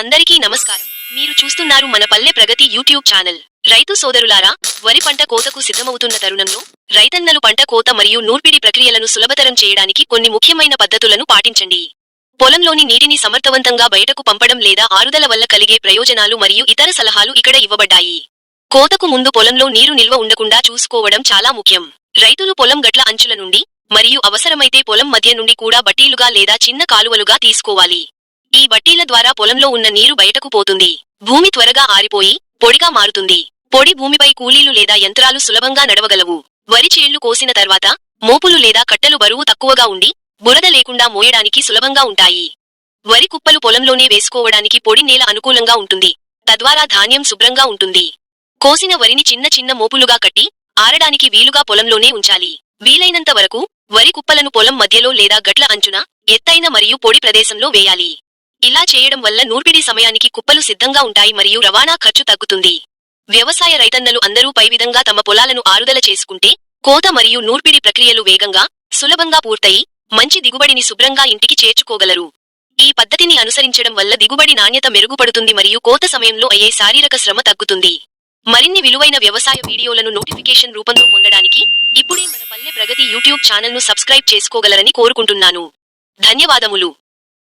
అందరికీ నమస్కారం. మీరు చూస్తున్నారు మన పల్లె ప్రగతి యూట్యూబ్ ఛానల్. రైతు సోదరులారా వరి పంట కోతకు సిద్ధమవుతున్న తరుణంలో రైతన్నలు పంట కోత మరియు నూర్పిడి ప్రక్రియలను సులభతరం చేయడానికి కొన్ని ముఖ్యమైన పద్ధతులను పాటించండి. పొలంలోని నీటిని సమర్థవంతంగా బయటకు పంపడం లేదా ఆరుదల వల్ల కలిగే ప్రయోజనాలు మరియు ఇతర సలహాలు ఇక్కడ ఇవ్వబడ్డాయి. కోతకు ముందు పొలంలో నీరు నిల్వ ఉండకుండా చూసుకోవడం చాలా ముఖ్యం. రైతులు పొలం గట్ల అంచుల నుండి మరియు అవసరమైతే పొలం మధ్య నుండి కూడా బట్టీలుగా లేదా చిన్న కాలువలుగా తీసుకోవాలి. ఈ బట్టీల ద్వారా పొలంలో ఉన్న నీరు బయటకు పోతుంది. భూమి త్వరగా ఆరిపోయి పొడిగా మారుతుంది. పొడి భూమిపై కూలీలు లేదా యంత్రాలు సులభంగా నడవగలవు. వరి చేళ్ళు కోసిన తర్వాత మోపులు లేదా కట్టెలు బరువు తక్కువగా ఉండి బురద లేకుండా మోయడానికి సులభంగా ఉంటాయి. వరి కుప్పలు పొలంలోనే వేసుకోవడానికి పొడి నేల అనుకూలంగా ఉంటుంది. తద్వారా ధాన్యం శుభ్రంగా ఉంటుంది. కోసిన వరిని చిన్న చిన్న మోపులుగా కట్టి ఆరడానికి వీలుగా పొలంలోనే ఉంచాలి. వీలైనంత వరకు వరి కుప్పలను పొలం మధ్యలో లేదా గట్ల అంచున ఎత్తైన మరియు పొడి ప్రదేశంలో వేయాలి. ఇలా చేయడం వల్ల నూర్పిడి సమయానికి కుప్పలు సిద్ధంగా ఉంటాయి మరియు రవాణా ఖర్చు తగ్గుతుంది. వ్యవసాయ రైతన్నలు అందరూ పై విధంగా తమ పొలాలను ఆరుదల చేసుకుంటే కోత మరియు నూర్పిడి ప్రక్రియలు వేగంగా సులభంగా పూర్తయి మంచి దిగుబడిని శుభ్రంగా ఇంటికి చేర్చుకోగలరు. ఈ పద్ధతిని అనుసరించడం వల్ల దిగుబడి నాణ్యత మెరుగుపడుతుంది మరియు కోత సమయంలో అయ్యే శారీరక శ్రమ తగ్గుతుంది. మరిన్ని విలువైన వ్యవసాయ వీడియోలను నోటిఫికేషన్ రూపంలో పొందడానికి ఇప్పుడే మన పల్లె ప్రగతి యూట్యూబ్ ఛానల్ను సబ్స్క్రైబ్ చేసుకోగలరని కోరుకుంటున్నాను. ధన్యవాదములు.